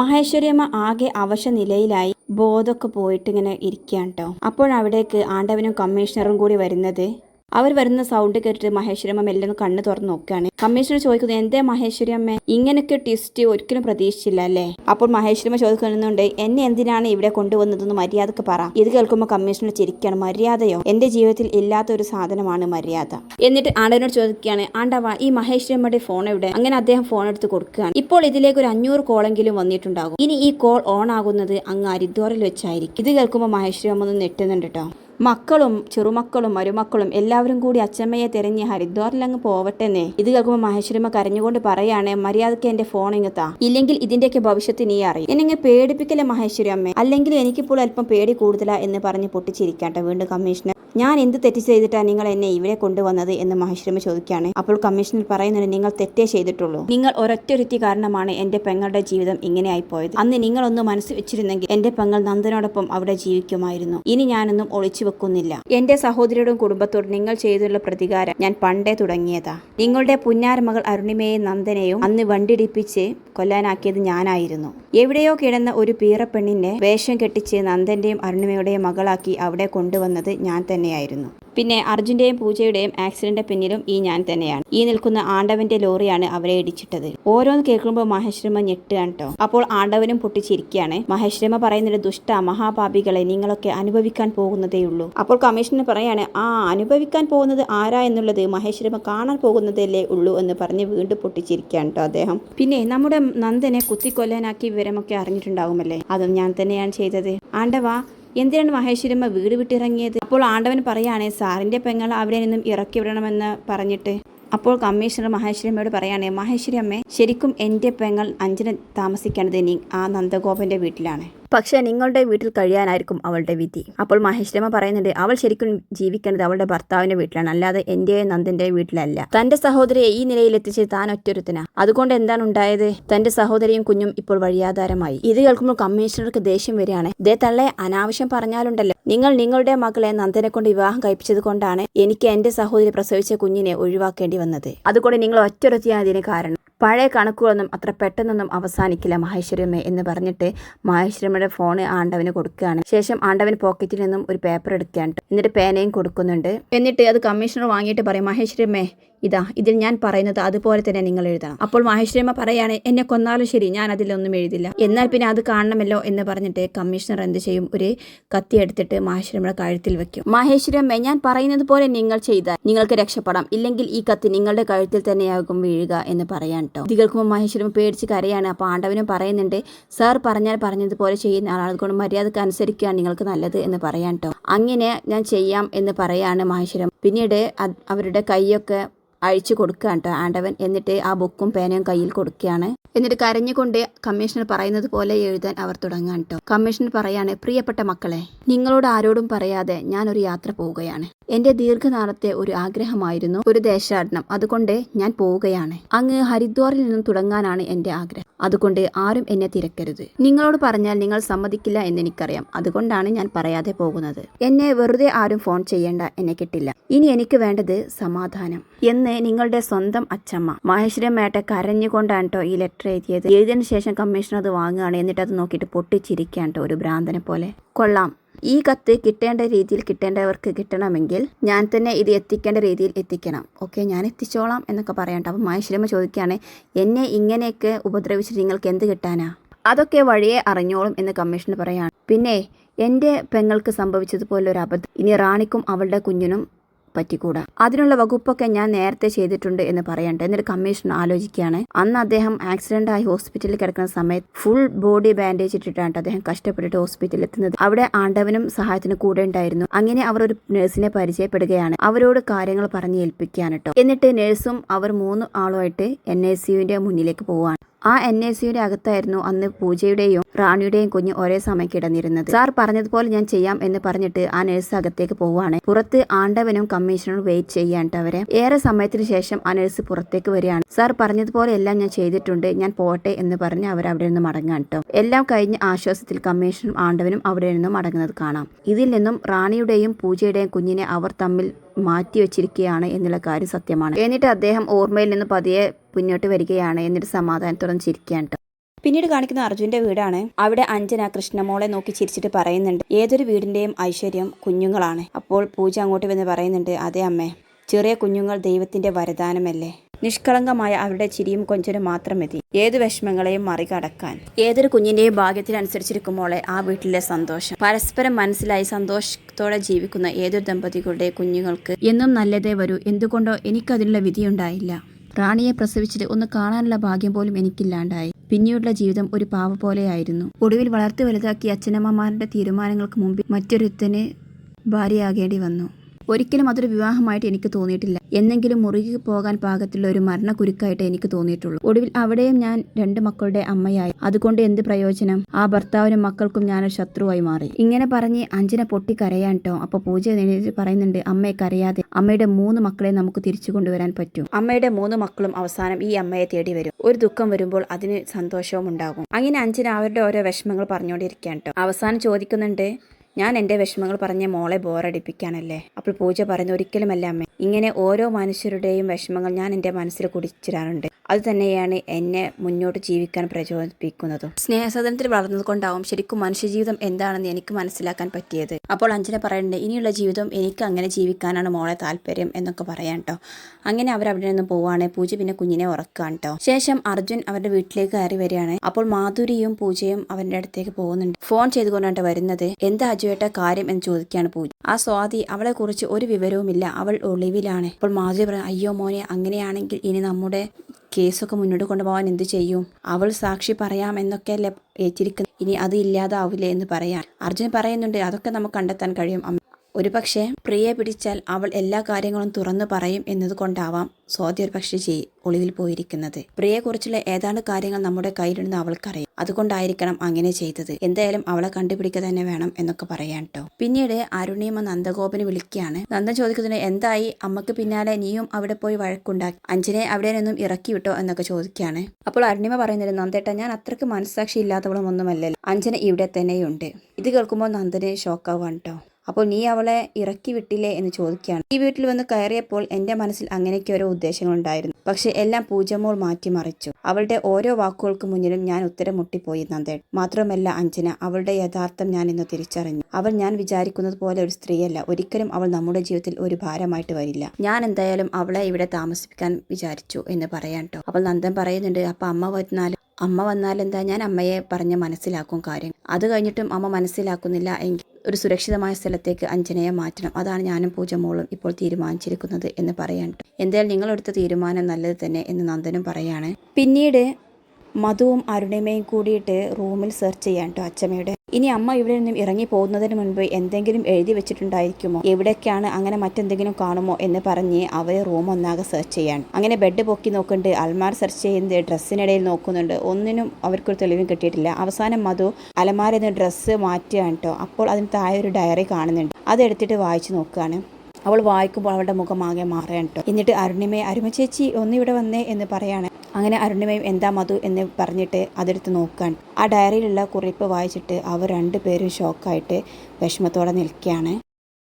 മഹേശ്വരിയമ്മ ആകെ അവശ നിലയിലായി ബോധമൊക്കെ പോയിട്ട് ഇങ്ങനെ ഇരിക്കുകയാണ് കേട്ടോ അപ്പോഴവിടേക്ക് ആണ്ടവനും കമ്മീഷണറും കൂടി വരുന്നത്. അവർ വരുന്ന സൗണ്ട് കേട്ടിട്ട് മഹേശ്വരമ്മ മെല്ലെ ഒന്ന് കണ്ണ് തുറന്ന് നോക്കുകയാണ്. കമ്മീഷണർ ചോദിക്കുന്നത് എന്തേ മഹേശ്വരി അമ്മ? ഇങ്ങനെയൊക്കെ ട്വിസ്റ്റ് ഒരിക്കലും പ്രതീക്ഷിച്ചില്ല അല്ലേ? അപ്പോൾ മഹേശ്വരമ്മ ചോദിക്കുന്നുണ്ട് എന്നെ എന്തിനാണ് ഇവിടെ കൊണ്ടുവന്നതെന്ന് മര്യാദയ്ക്ക് പറ. ഇത് കേൾക്കുമ്പോൾ കമ്മീഷണർ ചിരിക്കുകയാണ് മര്യാദയോ? എന്റെ ജീവിതത്തിൽ ഇല്ലാത്ത ഒരു സാധനമാണ് മര്യാദ. എന്നിട്ട് ആണ്ടനോട് ചോദിക്കുകയാണ് ആണ്ടവ ഈ മഹേശ്വരമ്മയുടെ ഫോൺ എവിടെ? അങ്ങനെ അദ്ദേഹം ഫോൺ എടുത്ത് കൊടുക്കുകയാണ്. ഇപ്പോൾ ഇതിലേക്ക് ഒരു അഞ്ഞൂറ് കോളെങ്കിലും വന്നിട്ടുണ്ടാകും. ഇനി ഈ കോൾ ഓൺ ആകുന്നത് അങ്ങ് അരിദ്വാറിൽ വെച്ചായിരിക്കും. ഇത് കേൾക്കുമ്പോൾ മഹേശ്വരി അമ്മ ഒന്ന് നെട്ടുന്നുണ്ട് കേട്ടോ. മക്കളും ചെറുമക്കളും മരുമക്കളും എല്ലാവരും കൂടി അച്ചമ്മയെ തിരഞ്ഞ് ഹരിദ്വാറിലങ്ങ് പോവട്ടെന്നേ. ഇത് കേൾക്കുമ്പോൾ മഹേശ്വരമ്മ കരഞ്ഞുകൊണ്ട് പറയാണ് മര്യാദയ്ക്ക് എന്റെ ഫോൺ ഇങ്ങത്താ ഇല്ലെങ്കിൽ ഇതിന്റെയൊക്കെ ഭവിഷ്യത്ത് നീ അറിയും. എന്നെ പേടിപ്പിക്കല്ലേ മഹേശ്വരി അമ്മ അല്ലെങ്കിൽ എനിക്കിപ്പോൾ അല്പം പേടി കൂടുതലാ എന്ന് പറഞ്ഞ് പൊട്ടിച്ചിരിക്കാട്ടെ വീണ്ടും കമ്മീഷണർ. ഞാൻ എന്ത് തെറ്റ് ചെയ്തിട്ടാണ് നിങ്ങൾ എന്നെ ഇവിടെ കൊണ്ടുവന്നത് എന്ന് മഹേശ്വരമ ചോദിക്കുകയാണ്. അപ്പോൾ കമ്മീഷണർ പറയുന്നത് നിങ്ങൾ തെറ്റേ ചെയ്തിട്ടുള്ളൂ. നിങ്ങൾ ഒരൊറ്റൊരുത്തി കാരണമാണ് എന്റെ പെങ്ങളുടെ ജീവിതം ഇങ്ങനെയായി പോയത് അന്ന് നിങ്ങളൊന്ന് മനസ്സ് വെച്ചിരുന്നെങ്കിൽ എന്റെ പെങ്ങൾ നന്ദനോടൊപ്പം അവിടെ ജീവിക്കുമായിരുന്നു. ഇനി ഞാനൊന്നും ഒളിച്ചു വെക്കുന്നില്ല. എന്റെ സഹോദരിയോടും കുടുംബത്തോടും നിങ്ങൾ ചെയ്തുള്ള പ്രതികാരം ഞാൻ പണ്ടേ തുടങ്ങിയതാ. നിങ്ങളുടെ പുന്നാരമകൾ അരുണിമയെയും നന്ദനെയും അന്ന് വണ്ടിടിപ്പിച്ച് കൊല്ലാനാക്കിയത് ഞാനായിരുന്നു. എവിടെയോ കിടന്ന ഒരു പീറപ്പെണ്ണിന്റെ വേഷം കെട്ടിച്ച് നന്ദന്റെയും അരുണിമയുടെയും മകളാക്കി അവിടെ കൊണ്ടുവന്നത് ഞാൻ തന്നെയായിരുന്നു. പിന്നെ അർജുന്റെയും പൂജയുടെയും ആക്സിഡന്റ് പിന്നിലും ഈ ഞാൻ തന്നെയാണ്. ഈ നിൽക്കുന്ന ആണ്ടവന്റെ ലോറിയാണ് അവരെ ഇടിച്ചിട്ടത്. ഓരോന്ന് കേൾക്കുമ്പോൾ മഹേശ്വരമ ഞെട്ടുകയാണ് കേട്ടോ അപ്പോൾ ആണ്ടവനും പൊട്ടിച്ചിരിക്കുകയാണ്. മഹേശ്വരമ പറയുന്നത് ദുഷ്ട മഹാപാപികളെ നിങ്ങളൊക്കെ അനുഭവിക്കാൻ പോകുന്നതേയുള്ളൂ. അപ്പോൾ കമ്മീഷണർ പറയാണ് ആ അനുഭവിക്കാൻ പോകുന്നത് ആരാ എന്നുള്ളത് മഹേശ്വരമ കാണാൻ പോകുന്നതല്ലേ ഉള്ളൂ എന്ന് പറഞ്ഞ് വീണ്ടും പൊട്ടിച്ചിരിക്കുകയാണ് കേട്ടോ അദ്ദേഹം. പിന്നെ നമ്മുടെ നന്ദനെ കുത്തിക്കൊല്ലാനാക്കി വിവരമൊക്കെ അറിഞ്ഞിട്ടുണ്ടാകുമല്ലേ അതും ഞാൻ തന്നെയാണ് ചെയ്തത്. ആണ്ടവാ എന്തിനാണ് മഹേശ്വരമ്മ വീട് വിട്ടിറങ്ങിയത്? അപ്പോൾ ആണ്ടവൻ പറയാണ് സാറിന്റെ പെങ്ങൾ അവിടെ നിന്നും ഇറക്കി വിടണമെന്ന് പറഞ്ഞിട്ട്. അപ്പോൾ കമ്മീഷണർ മഹേശ്വരമ്മയോട് പറയാണ് മഹേശ്വരി അമ്മേ ശരിക്കും എന്റെ പെങ്ങൾ അഞ്ജന താമസിക്കേണ്ടത് ഇനി ആ നന്ദഗോപന്റെ വീട്ടിലാണ്. പക്ഷെ നിങ്ങളുടെ വീട്ടിൽ കഴിയാനായിരിക്കും അവളുടെ വിധി. അപ്പോൾ മഹേശ്വരമ്മ പറയുന്നുണ്ട് അവൾ ശരിക്കും ജീവിക്കേണ്ടത് അവളുടെ ഭർത്താവിന്റെ വീട്ടിലാണ് അല്ലാതെ എന്റെ നന്ദന്റെ വീട്ടിലല്ല. തന്റെ സഹോദരിയെ ഈ നിലയിൽ എത്തിച്ച് താൻ ഒറ്റൊരുത്തനാ. അതുകൊണ്ട് എന്താണ് ഉണ്ടായത്? തന്റെ സഹോദരിയും കുഞ്ഞും ഇപ്പോൾ വഴിയാധാരമായി. ഇത് കേൾക്കുമ്പോൾ കമ്മീഷണർക്ക് ദേഷ്യം വരികയാണ്. ദേ തള്ളെ അനാവശ്യം പറഞ്ഞാലുണ്ടല്ലോ. നിങ്ങൾ നിങ്ങളുടെ മകളെ നന്ദനെ കൊണ്ട് വിവാഹം കഴിപ്പിച്ചത് കൊണ്ടാണ് എനിക്ക് എന്റെ സഹോദരി പ്രസവിച്ച കുഞ്ഞിനെ ഒഴിവാക്കേണ്ടി വന്നത്. അതുകൊണ്ട് നിങ്ങൾ ഒറ്റൊരുത്തിയാണ് ഇതിന് കാരണം. പഴയ കണക്കുകളൊന്നും അത്ര പെട്ടെന്നൊന്നും അവസാനിക്കില്ല മഹേശ്വരമ്മ എന്ന് പറഞ്ഞിട്ട് മഹേശ്വരമ്മയുടെ ഫോൺ ആണ്ടവന് കൊടുക്കുകയാണ്. ശേഷം ആണ്ടവൻ പോക്കറ്റിൽ നിന്നും ഒരു പേപ്പർ എടുക്കുകയാണ് എന്നിട്ട് പേനയും കൊടുക്കുന്നുണ്ട്. എന്നിട്ട് അത് കമ്മീഷണർ വാങ്ങിയിട്ട് പറയും മഹേശ്വരമ്മേ ഇതാ ഇതിൽ ഞാൻ പറയുന്നത് അതുപോലെ തന്നെ നിങ്ങൾ എഴുതണം. അപ്പോൾ മഹേശ്വരമ്മ പറയാണ് എന്നെ കൊന്നാലും ശരി ഞാൻ അതിലൊന്നും എഴുതില്ല. എന്നാൽ പിന്നെ അത് കാണണമല്ലോ എന്ന് പറഞ്ഞിട്ട് കമ്മീഷണർ എന്ത് ചെയ്യും? ഒരു കത്തി എടുത്തിട്ട് മഹേശ്വരമ്മയുടെ കഴുത്തിൽ വെക്കും. മഹേശ്വരമ്മ ഞാൻ പറയുന്നത് പോലെ നിങ്ങൾ ചെയ്താൽ നിങ്ങൾക്ക് രക്ഷപ്പെടാം. ഇല്ലെങ്കിൽ ഈ കത്തി നിങ്ങളുടെ കഴുത്തിൽ തന്നെയാകും വീഴുക എന്ന് പറയാൻ കേട്ടോ ഇത് മഹേശ്വരമ്മ പേടിച്ച് കരയാണ്. അപ്പോൾ ആണ്ടവനും പറയുന്നുണ്ട് സാർ പറഞ്ഞാൽ പറഞ്ഞതുപോലെ ചെയ്യുന്ന ആളാണ് അതുകൊണ്ട് മര്യാദയ്ക്ക് അനുസരിക്കുകയാണ് നിങ്ങൾക്ക് നല്ലത് എന്ന് പറയാൻ കേട്ടോ അങ്ങനെ ഞാൻ ചെയ്യാം എന്ന് പറയാണ് മഹേശ്വരം പിന്നീട് അവരുടെ കൈയൊക്കെ അഴിച്ചു കൊടുക്കുകയാണ് കേട്ടോ ആണ്ടവൻ എന്നിട്ട് ആ ബുക്കും പേനയും കയ്യിൽ കൊടുക്കുകയാണ്. എന്നിട്ട് കരഞ്ഞുകൊണ്ട് കമ്മീഷണർ പറയുന്നത് പോലെ എഴുതാൻ അവർ തുടങ്ങാൻ കേട്ടോ കമ്മീഷണർ പറയാണ് പ്രിയപ്പെട്ട മക്കളെ നിങ്ങളോട് ആരോടും പറയാതെ ഞാൻ ഒരു യാത്ര പോവുകയാണ്. എന്റെ ദീർഘനാളത്തെ ഒരു ആഗ്രഹമായിരുന്നു ഒരു ദേശാടനം. അതുകൊണ്ട് ഞാൻ പോവുകയാണ്. അങ്ങ് ഹരിദ്വാറിൽ നിന്നും തുടങ്ങാനാണ് എന്റെ ആഗ്രഹം. അതുകൊണ്ട് ആരും എന്നെ തിരക്കരുത്. നിങ്ങളോട് പറഞ്ഞാൽ നിങ്ങൾ സമ്മതിക്കില്ല എന്ന് എനിക്കറിയാം അതുകൊണ്ടാണ് ഞാൻ പറയാതെ പോകുന്നത്. എന്നെ വെറുതെ ആരും ഫോൺ ചെയ്യേണ്ട എന്നെ കിട്ടില്ല. ഇനി എനിക്ക് വേണ്ടത് സമാധാനം. എന്ന് നിങ്ങളുടെ സ്വന്തം അച്ചമ്മ. മഹേശ്വരമ്മേട്ട കരഞ്ഞുകൊണ്ടാണ് കേട്ടോ ഈ ലെറ്റർ എഴുതിയത്. എഴുതിയതിനു ശേഷം കമ്മീഷൻ അത് വാങ്ങുകയാണ്. എന്നിട്ട് അത് നോക്കിയിട്ട് പൊട്ടിച്ചിരിക്കുകയാണ് കേട്ടോ ഒരു ഭ്രാന്തനെ പോലെ. കൊള്ളാം. ഈ കത്ത് കിട്ടേണ്ട രീതിയിൽ കിട്ടേണ്ടവർക്ക് കിട്ടണമെങ്കിൽ ഞാൻ തന്നെ ഇത് എത്തിക്കേണ്ട രീതിയിൽ എത്തിക്കണം. ഓക്കെ ഞാൻ എത്തിച്ചോളാം എന്നൊക്കെ പറയണ്ട അപ്പം മഹേശ്വരമ്മ ചോദിക്കുകയാണ് എന്നെ ഇങ്ങനെയൊക്കെ ഉപദ്രവിച്ചിട്ട് നിങ്ങൾക്ക് എന്ത് കിട്ടാനാ? അതൊക്കെ വഴിയെ അറിഞ്ഞോളും എന്ന് കമ്മീഷണർ പറയാണ്. പിന്നെ എന്റെ പെങ്ങൾക്ക് സംഭവിച്ചതുപോലെ ഒരു അബദ്ധം. ഇനി റാണിക്കും അവളുടെ കുഞ്ഞിനും പറ്റിക്കൂടാ. അതിനുള്ള വകുപ്പൊക്കെ ഞാൻ നേരത്തെ ചെയ്തിട്ടുണ്ട് എന്ന് പറയണ്ട. എന്നിട്ട് കമ്മീഷൻ ആലോചിക്കുകയാണ്. അന്ന് അദ്ദേഹം ആക്സിഡന്റ് ആയി ഹോസ്പിറ്റലിൽ കിടക്കുന്ന സമയത്ത് ഫുൾ ബോഡി ബാൻഡേജ് ഇട്ടിട്ടാണ് അദ്ദേഹം കഷ്ടപ്പെട്ടിട്ട് ഹോസ്പിറ്റലിൽ എത്തുന്നത്. അവിടെ ആണ്ടവനും സഹായത്തിന് കൂടെ ഉണ്ടായിരുന്നു. അങ്ങനെ അവർ ഒരു നഴ്സിനെ പരിചയപ്പെടുകയാണ്. അവരോട് കാര്യങ്ങൾ പറഞ്ഞ് ഏൽപ്പിക്കുകയാണ് കേട്ടോ എന്നിട്ട് നഴ്സും അവർ മൂന്ന് ആളുമായിട്ട് എൻ ഐ സിയുവിന്റെ മുന്നിലേക്ക് പോവുകയാണ്. ആ എൻ ഐ സിയുടെ അകത്തായിരുന്നു അന്ന് പൂജയുടെയും റാണിയുടെയും കുഞ്ഞ് ഒരേ സമയം കിടന്നിരുന്നത്. സാർ പറഞ്ഞതുപോലെ ഞാൻ ചെയ്യാം എന്ന് പറഞ്ഞിട്ട് ആ നഴ്സ് അകത്തേക്ക് പോവുകയാണ്. പുറത്ത് ആണ്ടവനും കമ്മീഷണറും വെയിറ്റ് ചെയ്യാണ്ടവരെ ഏറെ സമയത്തിന് ശേഷം ആ നഴ്സ് പുറത്തേക്ക് വരികയാണ്. സാർ പറഞ്ഞതുപോലെ എല്ലാം ഞാൻ ചെയ്തിട്ടുണ്ട്. ഞാൻ പോട്ടെ എന്ന് പറഞ്ഞ് അവർ അവിടെ നിന്ന് മടങ്ങാൻ കേട്ടോ എല്ലാം കഴിഞ്ഞ് ആശ്വാസത്തിൽ കമ്മീഷണറും ആണ്ടവനും അവിടെ നിന്നും മടങ്ങുന്നത് കാണാം. ഇതിൽ നിന്നും റാണിയുടെയും പൂജയുടെയും കുഞ്ഞിനെ അവർ തമ്മിൽ മാറ്റി വെച്ചിരിക്കുകയാണ് എന്നുള്ള കാര്യം സത്യമാണ്. എന്നിട്ട് അദ്ദേഹം ഓർമ്മയിൽ നിന്ന് പതിയെ മുന്നോട്ട് വരികയാണ് എന്നിട്ട് സമാധാനത്തോടെ ചിരിക്കുകയാണ്. പിന്നീട് കാണിക്കുന്ന അർജുന്റെ വീടാണ്. അവിടെ അഞ്ജന കൃഷ്ണമോളെ നോക്കി ചിരിച്ചിട്ട് പറയുന്നുണ്ട് ഏതൊരു വീടിന്റെയും ഐശ്വര്യം കുഞ്ഞുങ്ങളാണ്. അപ്പോൾ പൂജ അങ്ങോട്ട് വന്ന് പറയുന്നുണ്ട് അതെ അമ്മേ ചെറിയ കുഞ്ഞുങ്ങൾ ദൈവത്തിന്റെ വരദാനമല്ലേ? നിഷ്കളങ്കമായ അവരുടെ ചിരിയും കൊഞ്ചനും മാത്രം മതി. ഏത് വിഷമങ്ങളെയും മറികടക്കാൻ. ഏതൊരു കുഞ്ഞിന്റെയും ഭാഗ്യത്തിനനുസരിച്ചിരിക്കുമ്പോളെ ആ വീട്ടിലെ സന്തോഷം. പരസ്പരം മനസ്സിലായി സന്തോഷത്തോടെ ജീവിക്കുന്ന ഏതൊരു ദമ്പതികളുടെ കുഞ്ഞുങ്ങൾക്ക് എന്നും നല്ലതേ വരൂ. എന്തുകൊണ്ടോ എനിക്കതിനുള്ള വിധിയുണ്ടായില്ല. റാണിയെ പ്രസവിച്ചിട്ട് ഒന്ന് കാണാനുള്ള ഭാഗ്യം പോലും എനിക്കില്ലാണ്ടായി. പിന്നീടുള്ള ജീവിതം ഒരു പാവ പോലെയായിരുന്നു. ഒടുവിൽ വളർത്തു വലുതാക്കിയ അച്ഛനമ്മമാരുടെ തീരുമാനങ്ങൾക്ക് മുമ്പിൽ മറ്റൊരുത്തന് ഭാര്യയാകേണ്ടി വന്നു. ഒരിക്കലും അതൊരു വിവാഹമായിട്ട് എനിക്ക് തോന്നിയിട്ടില്ല. എന്നെങ്കിലും മുറുകി പോകാൻ പാകത്തിലുള്ള ഒരു മരണക്കുരുക്കായിട്ട് എനിക്ക് തോന്നിയിട്ടുള്ളൂ. ഒടുവിൽ അവിടെയും ഞാൻ രണ്ട് മക്കളുടെ അമ്മയായി. അതുകൊണ്ട് എന്ത് പ്രയോജനം? ആ ഭർത്താവിനും മക്കൾക്കും ഞാനൊരു ശത്രുവായി മാറി. ഇങ്ങനെ പറഞ്ഞ് അഞ്ജന പൊട്ടി കരയാൻ കേട്ടോ അപ്പൊ പൂജ പറയുന്നുണ്ട് അമ്മയെ കരയാതെ അമ്മയുടെ മൂന്ന് മക്കളെ നമുക്ക് തിരിച്ചു കൊണ്ടുവരാൻ പറ്റും. അമ്മയുടെ മൂന്ന് മക്കളും അവസാനം ഈ അമ്മയെ തേടി വരും. ഒരു ദുഃഖം വരുമ്പോൾ അതിന് സന്തോഷവും ഉണ്ടാകും. അങ്ങനെ അഞ്ജന അവരുടെ ഓരോ വിഷമങ്ങൾ പറഞ്ഞുകൊണ്ടിരിക്കാൻ കേട്ടോ അവസാനം ചോദിക്കുന്നുണ്ട് ഞാൻ എന്റെ വിഷമങ്ങൾ പറഞ്ഞ മോളെ ബോറടിപ്പിക്കാനല്ലേ? അപ്പോൾ പൂജ പറയുന്ന ഒരിക്കലുമല്ല അമ്മേ. ഇങ്ങനെ ഓരോ മനുഷ്യരുടെയും വിഷമങ്ങൾ ഞാൻ എന്റെ മനസ്സിൽ കുടിച്ചിടാറുണ്ട്. അത് തന്നെയാണ് എന്നെ മുന്നോട്ട് ജീവിക്കാൻ പ്രചോദിപ്പിക്കുന്നതും. സ്നേഹസദനത്തിൽ വളർന്നതുകൊണ്ടാവും ശരിക്കും മനുഷ്യജീവിതം എന്താണെന്ന് എനിക്ക് മനസ്സിലാക്കാൻ പറ്റിയത്. അപ്പോൾ അഞ്ജന പറയുന്നുണ്ട് ഇനിയുള്ള ജീവിതം എനിക്ക് അങ്ങനെ ജീവിക്കാനാണ് മോളെ താല്പര്യം എന്നൊക്കെ പറയാൻ കേട്ടോ അങ്ങനെ അവർ അവിടെ നിന്ന് പോവാണ്. പൂജ പിന്നെ കുഞ്ഞിനെ ഉറക്കുകയാണ് കേട്ടോ ശേഷം അർജുൻ അവരുടെ വീട്ടിലേക്ക് കയറി വരികയാണ്. അപ്പോൾ മാധുരിയും പൂജയും അവരുടെ അടുത്തേക്ക് പോകുന്നുണ്ട്. ഫോൺ ചെയ്തുകൊണ്ടാണ് വരുന്നത്. എന്താ അജുവേട്ട കാര്യം? എന്ന് ചോദിക്കുകയാണ് പൂജ. ആ സ്വാതി അവളെ കുറിച്ച് ഒരു വിവരവുമില്ല. അവൾ ഒളിവിലാണ്. അപ്പോൾ മാധുരി പറഞ്ഞു അയ്യോ മോനെ അങ്ങനെയാണെങ്കിൽ ഇനി നമ്മുടെ കേസൊക്കെ മുന്നോട്ട് കൊണ്ടുപോകാൻ എന്ത് ചെയ്യും? അവൾ സാക്ഷി പറയാമെന്നൊക്കെയല്ലേ ഏറ്റിരിക്കുന്നത്. ഇനി അത് ഇല്ലാതാവില്ലേ എന്ന് പറയാൻ. അർജുൻ പറയുന്നുണ്ട് അതൊക്കെ നമുക്ക് കണ്ടെത്താൻ കഴിയും. ഒരു പക്ഷേ പ്രിയെ പിടിച്ചാൽ അവൾ എല്ലാ കാര്യങ്ങളും തുറന്നു പറയും എന്നതുകൊണ്ടാവാം സ്വാതി ഒരു പക്ഷേ ചെയ് ഒളിവിൽ പോയിരിക്കുന്നത്. പ്രിയയെക്കുറിച്ചുള്ള ഏതാണ്ട് കാര്യങ്ങൾ നമ്മുടെ കയ്യിലുണ്ടെന്ന് അവൾക്കറിയാം. അതുകൊണ്ടായിരിക്കണം അങ്ങനെ ചെയ്തത്. എന്തായാലും അവളെ കണ്ടുപിടിക്കുക തന്നെ വേണം എന്നൊക്കെ പറയാൻ കേട്ടോ പിന്നീട് അരുണിയമ്മ നന്ദഗോപന് വിളിക്കുകയാണ്. നന്ദൻ ചോദിക്കുന്നതിന് എന്തായി? അമ്മയ്ക്ക് പിന്നാലെ നീയും അവിടെ പോയി വഴക്കുണ്ടാക്കി. അഞ്ജനെ അവിടെ നിന്നും ഇറക്കി വിട്ടോ എന്നൊക്കെ ചോദിക്കുകയാണ്. അപ്പോൾ അരുണിമ പറയുന്നത് നന്ദേട്ട ഞാൻ അത്രയ്ക്ക് മനസ്സാക്ഷി ഇല്ലാത്തവളും ഒന്നുമല്ലല്ലോ അഞ്ജന ഇവിടെ തന്നെയുണ്ട്. ഇത് കേൾക്കുമ്പോൾ നന്ദന് ഷോക്കാവാണ് കേട്ടോ അപ്പോൾ നീ അവളെ ഇറക്കി വിട്ടില്ലേ എന്ന് ചോദിക്കുകയാണ്. ഈ വീട്ടിൽ വന്ന് കയറിയപ്പോൾ എന്റെ മനസ്സിൽ അങ്ങനെയൊക്കെ ഓരോ ഉദ്ദേശങ്ങളുണ്ടായിരുന്നു. പക്ഷെ എല്ലാം പൂജമോൾ മാറ്റിമറിച്ചു. അവളുടെ ഓരോ വാക്കുകൾക്ക് മുന്നിലും ഞാൻ ഉത്തരം മുട്ടിപ്പോയി നന്ദേ മാത്രമല്ല അഞ്ജന അവളുടെ യഥാർത്ഥം ഞാൻ ഇന്ന് തിരിച്ചറിഞ്ഞു. അവൾ ഞാൻ വിചാരിക്കുന്നത് പോലെ ഒരു സ്ത്രീയല്ല. ഒരിക്കലും അവൾ നമ്മുടെ ജീവിതത്തിൽ ഒരു ഭാരമായിട്ട് വരില്ല. ഞാൻ എന്തായാലും അവളെ ഇവിടെ താമസിപ്പിക്കാൻ വിചാരിച്ചു എന്ന് പറയാൻ കേട്ടോ അപ്പോൾ നന്ദൻ പറയുന്നുണ്ട് അപ്പൊ അമ്മ വരുന്നാലും അമ്മ വന്നാൽ എന്താ ഞാൻ അമ്മയെ പറഞ്ഞ് മനസ്സിലാക്കും കാര്യം. അത് കഴിഞ്ഞിട്ടും അമ്മ മനസ്സിലാക്കുന്നില്ല എങ്കിൽ ഒരു സുരക്ഷിതമായ സ്ഥലത്തേക്ക് അഞ്ജനയെ മാറ്റണം അതാണ് ഞാനും പൂജമോളും ഇപ്പോൾ തീരുമാനിച്ചിരിക്കുന്നത് എന്ന് പറയാൻ. എന്തായാലും നിങ്ങളെടുത്ത തീരുമാനം നല്ലത് തന്നെ എന്ന് നന്ദനും പറയാണ് പിന്നീട് മധുവും അരുണിമയും കൂടിയിട്ട് റൂമിൽ സെർച്ച് ചെയ്യാൻ കേട്ടോ അച്ചമ്മയുടെ. ഇനി അമ്മ ഇവിടെ നിന്നും ഇറങ്ങി പോകുന്നതിന് മുൻപ് എന്തെങ്കിലും എഴുതി വെച്ചിട്ടുണ്ടായിരിക്കുമോ? എവിടേക്കാണ് അങ്ങനെ മറ്റെന്തെങ്കിലും കാണുമോ എന്ന് പറഞ്ഞ് അവയെ റൂം ഒന്നാകെ സെർച്ച് ചെയ്യാൻ. അങ്ങനെ ബെഡ് പൊക്കി നോക്കുന്നുണ്ട്. അൽമാർ സെർച്ച് ചെയ്യുന്നത് ഡ്രസ്സിനിടയിൽ നോക്കുന്നുണ്ട്. ഒന്നിനും അവർക്കൊരു തെളിവും കിട്ടിയിട്ടില്ല. അവസാനം മധു അലമാരിൽ നിന്ന് ഡ്രസ്സ് മാറ്റുകയാണ് കേട്ടോ അപ്പോൾ അതിന് താഴെ ഒരു ഡയറി കാണുന്നുണ്ട്. അതെടുത്തിട്ട് വായിച്ചു നോക്കുകയാണ്. അവൾ വായിക്കുമ്പോൾ അവളുടെ മുഖമാകെ മാറുകയാണ് കേട്ടോ. എന്നിട്ട് അരുണിമയെ അരുമ ചേച്ചി ഒന്നിവിടെ വന്നേ എന്ന് പറയാണ്. അങ്ങനെ അരുണിമയും എന്താ മധു എന്ന് പറഞ്ഞിട്ട് അതെടുത്ത് നോക്കാൻ ആ ഡയറിയിലുള്ള കുറിപ്പ് വായിച്ചിട്ട് അവർ രണ്ടുപേരും ഷോക്കായിട്ട് വിഷമത്തോടെ നിൽക്കുകയാണ്.